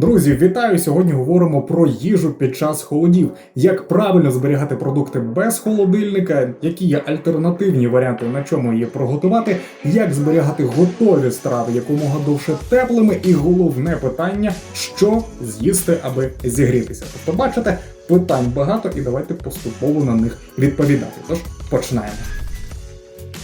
Друзі, вітаю! Сьогодні говоримо про їжу під час холодів, як правильно зберігати продукти без холодильника, які є альтернативні варіанти, на чому її приготувати, як зберігати готові страви якомога довше теплими, і головне питання, що з'їсти, аби зігрітися. Тобто, бачите, питань багато, і давайте поступово на них відповідати. Тож починаємо.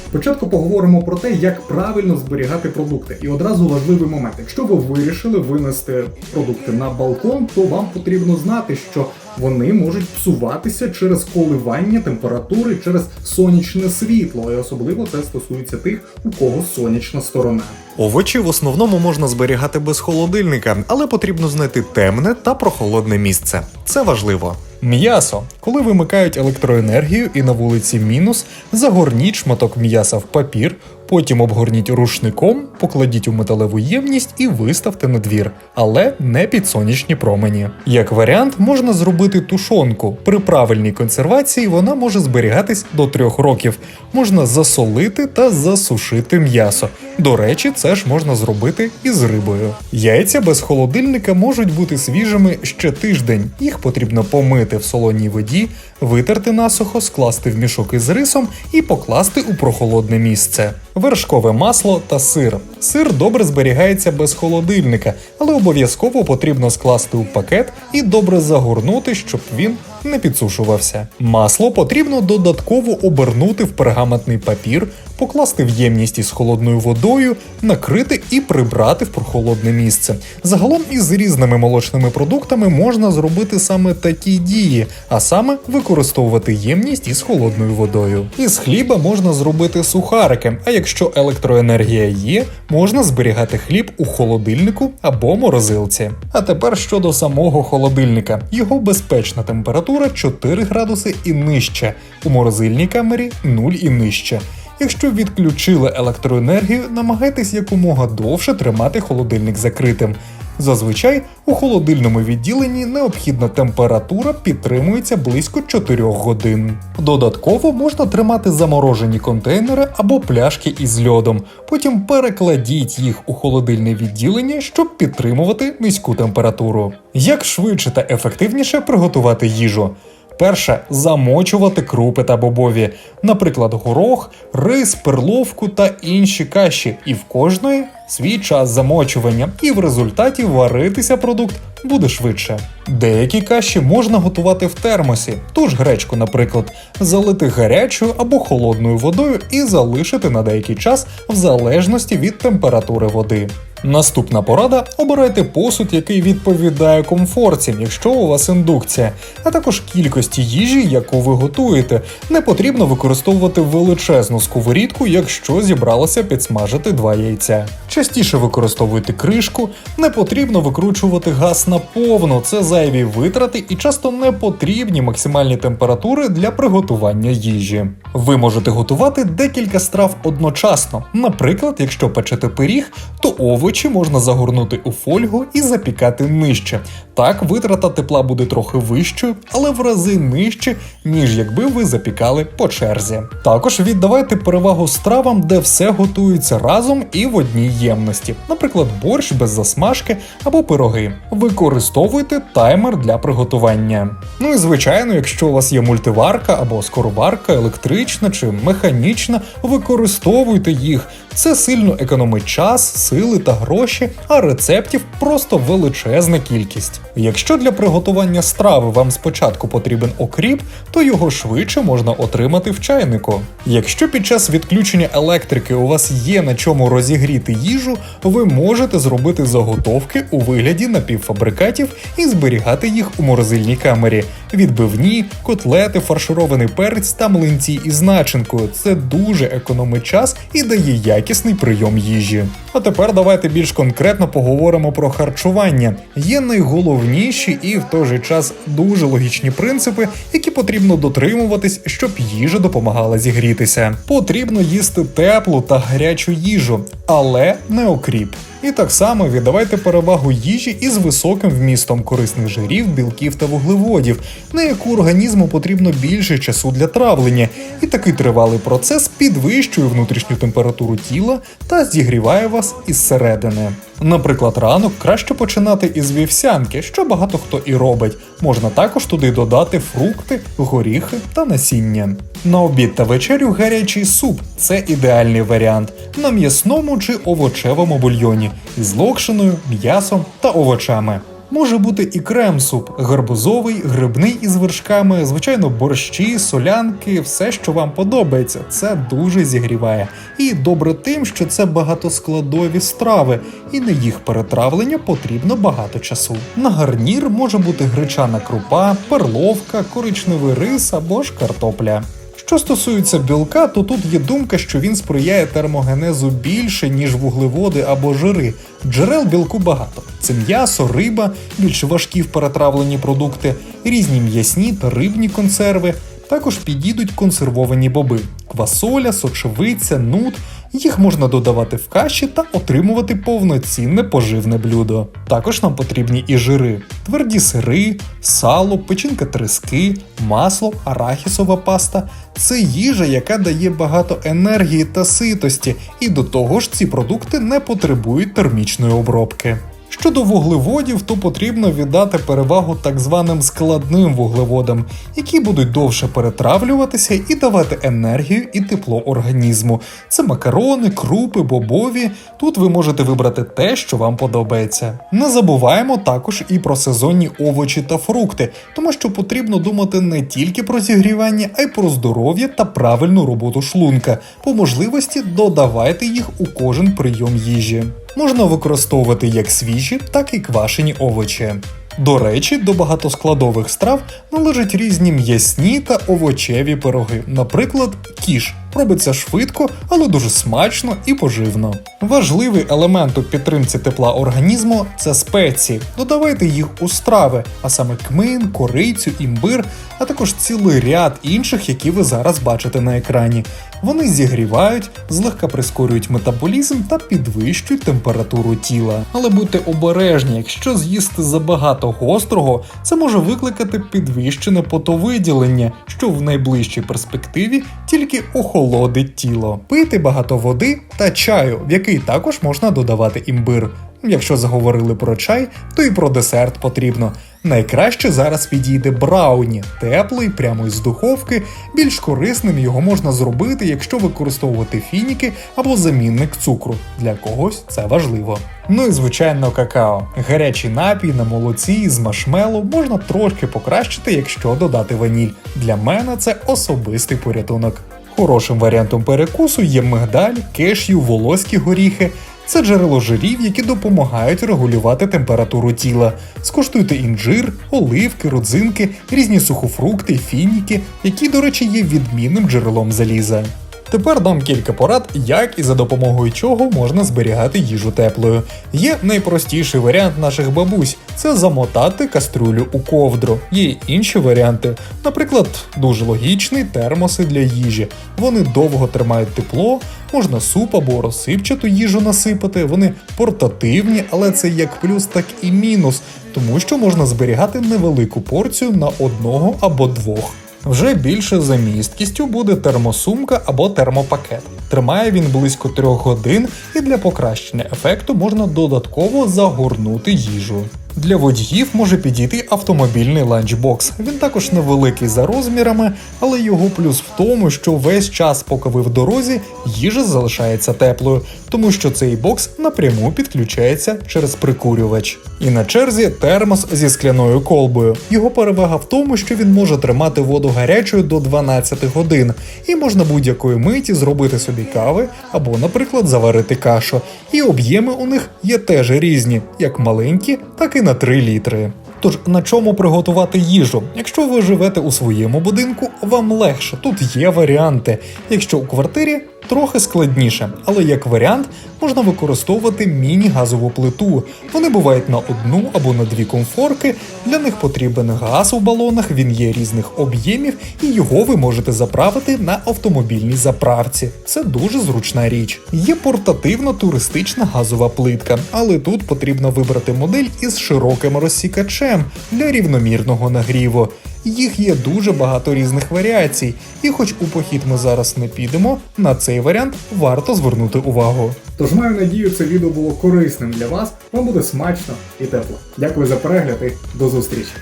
Спочатку поговоримо про те, як правильно зберігати продукти. І одразу важливий момент. Якщо ви вирішили винести продукти на балкон, то вам потрібно знати, що вони можуть псуватися через коливання температури, через сонячне світло. І особливо це стосується тих, у кого сонячна сторона. Овочі в основному можна зберігати без холодильника, але потрібно знайти темне та прохолодне місце. Це важливо. М'ясо. Коли вимикають електроенергію і на вулиці мінус, загорніть шматок м'яса в папір, потім обгорніть рушником, покладіть у металеву ємність і виставте на двір, але не під сонячні промені. Як варіант, можна зробити тушонку. При правильній консервації вона може зберігатись до трьох років. Можна засолити та засушити м'ясо. До речі, це ж можна зробити і з рибою. Яйця без холодильника можуть бути свіжими ще тиждень. Їх потрібно помити в солоній воді, витерти насухо, скласти в мішок із рисом і покласти у прохолодне місце. Вершкове масло та сир. Сир добре зберігається без холодильника, але обов'язково потрібно скласти у пакет і добре загорнути, щоб він не підсушувався. Масло потрібно додатково обернути в пергаментний папір, покласти в ємність із холодною водою, накрити і прибрати в прохолодне місце. Загалом із різними молочними продуктами можна зробити саме такі дії, а саме використовувати ємність із холодною водою. Із хліба можна зробити сухарики, а якщо електроенергія є, можна зберігати хліб у холодильнику або морозилці. А тепер щодо самого холодильника. Його безпечна температура 4 градуси і нижче, у морозильній камері 0 і нижче. Якщо відключили електроенергію, намагайтесь якомога довше тримати холодильник закритим. Зазвичай у холодильному відділенні необхідна температура підтримується близько 4 годин. Додатково можна тримати заморожені контейнери або пляшки із льодом. Потім перекладіть їх у холодильне відділення, щоб підтримувати низьку температуру. Як швидше та ефективніше приготувати їжу? Перше замочувати крупи та бобові, наприклад, горох, рис, перловку та інші каші, і в кожної свій час замочування, і в результаті варитися продукт буде швидше. Деякі каші можна готувати в термосі, ту ж гречку, наприклад, залити гарячою або холодною водою і залишити на деякий час в залежності від температури води. Наступна порада: обирайте посуд, який відповідає комфорті, якщо у вас індукція, а також кількості їжі, яку ви готуєте. Не потрібно використовувати величезну сковорідку, якщо зібралося підсмажити два яйця. Частіше використовуйте кришку, не потрібно викручувати газ наповну, це зайві витрати і часто не потрібні максимальні температури для приготування їжі. Ви можете готувати декілька страв одночасно. Наприклад, якщо печете пиріг, то овочі можна загорнути у фольгу і запікати нижче. Так витрата тепла буде трохи вищою, але в рази нижче, ніж якби ви запікали по черзі. Також віддавайте перевагу стравам, де все готується разом і в одній ємності, наприклад, борщ без засмажки або пироги. Використовуйте таймер для приготування. Ну і звичайно, якщо у вас є мультиварка або скороварка, електрична чи механічна, використовуйте їх. Це сильно економить час, сили та гроші, а рецептів просто величезна кількість. Якщо для приготування страви вам спочатку потрібен окріп, то його швидше можна отримати в чайнику. Якщо під час відключення електрики у вас є на чому розігріти їжу, ви можете зробити заготовки у вигляді напівфабрикатів і зберігати їх у морозильній камері. Відбивні, котлети, фарширований перець та млинці із начинкою. Це дуже економить час і дає якісний прийом їжі. А тепер давайте більш конкретно поговоримо про харчування. Є найголовніші і в той же час дуже логічні принципи, які потрібно дотримуватись, щоб їжа допомагала зігрітися. Потрібно їсти теплу та гарячу їжу, але не окріп. І так само віддавайте перевагу їжі із високим вмістом корисних жирів, білків та вуглеводів, на яку організму потрібно більше часу для травлення, і такий тривалий процес підвищує внутрішню температуру тіла та зігріває вас зараз із середини. Наприклад, ранок краще починати із вівсянки, що багато хто і робить. Можна також туди додати фрукти, горіхи та насіння. На обід та вечерю гарячий суп це ідеальний варіант на м'ясному чи овочевому бульйоні із локшиною, м'ясом та овочами. Може бути і крем-суп, гарбузовий, грибний із вершками, звичайно, борщі, солянки, все, що вам подобається. Це дуже зігріває. І добре тим, що це багатоскладові страви, і на їх перетравлення потрібно багато часу. На гарнір може бути гречана крупа, перловка, коричневий рис або ж картопля. Що стосується білка, то тут є думка, що він сприяє термогенезу більше, ніж вуглеводи або жири. Джерел білку багато: це м'ясо, риба, більш важкі в перетравленні продукти, різні м'ясні та рибні консерви. Також підійдуть консервовані боби, квасоля, сочевиця, нут. Їх можна додавати в каші та отримувати повноцінне поживне блюдо. Також нам потрібні і жири: тверді сири, сало, печінка трески, масло, арахісова паста. Це їжа, яка дає багато енергії та ситості, і до того ж ці продукти не потребують термічної обробки. Щодо вуглеводів, то потрібно віддати перевагу так званим складним вуглеводам, які будуть довше перетравлюватися і давати енергію і тепло організму. Це макарони, крупи, бобові. Тут ви можете вибрати те, що вам подобається. Не забуваємо також і про сезонні овочі та фрукти, тому що потрібно думати не тільки про зігрівання, а й про здоров'я та правильну роботу шлунка. По можливості додавайте їх у кожен прийом їжі можна використовувати як свіжі, так і квашені овочі. До речі, до багатоскладових страв належать різні м'ясні та овочеві пироги, наприклад, кіш. Робиться швидко, але дуже смачно і поживно. Важливий елемент у підтримці тепла організму це спеції. Додавайте їх у страви, а саме кмин, корицю, імбир, а також цілий ряд інших, які ви зараз бачите на екрані. Вони зігрівають, злегка прискорюють метаболізм та підвищують температуру тіла. Але будьте обережні, якщо з'їсти забагато гострого, це може викликати підвищене потовиділення, що в найближчій перспективі тільки охолодить тіло. Пийте багато води та чаю, в який також можна додавати імбир. Якщо заговорили про чай, то і про десерт потрібно. Найкраще зараз підійде брауні, теплий, прямо із духовки. Більш корисним його можна зробити, якщо використовувати фініки або замінник цукру. Для когось це важливо. Ну і звичайно, какао. Гарячий напій на молоці з маршмеллоу можна трошки покращити, якщо додати ваніль. Для мене це особистий порятунок. Хорошим варіантом перекусу є мигдаль, кешю, волоські горіхи. Це джерело жирів, які допомагають регулювати температуру тіла. Скуштуйте інжир, оливки, родзинки, різні сухофрукти, фініки, які, до речі, є відмінним джерелом заліза. Тепер дам кілька порад, як і за допомогою чого можна зберігати їжу теплою. Є найпростіший варіант наших бабусь це замотати каструлю у ковдру. Є інші варіанти, наприклад, дуже логічний термоси для їжі. Вони довго тримають тепло, можна суп або розсипчату їжу насипати. Вони портативні, але це як плюс, так і мінус, тому що можна зберігати невелику порцію на одного або двох. Вже більше за місткістю буде термосумка або термопакет. Тримає він близько 3 годин, і для покращення ефекту можна додатково загорнути їжу. Для водіїв може підійти автомобільний ланчбокс. Він також невеликий за розмірами, але його плюс в тому, що весь час, поки ви в дорозі, їжа залишається теплою, тому що цей бокс напряму підключається через прикурювач. І на черзі термос зі скляною колбою. Його перевага в тому, що він може тримати воду гарячою до 12 годин, і можна будь-якої миті зробити собі кави або, наприклад, заварити кашу. І об'єми у них є теж різні, як маленькі, так і на 3 літри. Тож на чому приготувати їжу? Якщо ви живете у своєму будинку, вам легше. Тут є варіанти. Якщо у квартирі трохи складніше, але як варіант можна використовувати міні-газову плиту. Вони бувають на одну або на дві комфорки. Для них потрібен газ у балонах, він є різних об'ємів, і його ви можете заправити на автомобільній заправці. Це дуже зручна річ. Є портативна туристична газова плитка, але тут потрібно вибрати модель із широким розсікачем для рівномірного нагріву. Їх є дуже багато різних варіацій, і хоч у похід ми зараз не підемо, на цей варіант варто звернути увагу. Тож маю надію, це відео було корисним для вас. Вам буде смачно і тепло. Дякую за перегляд і до зустрічі.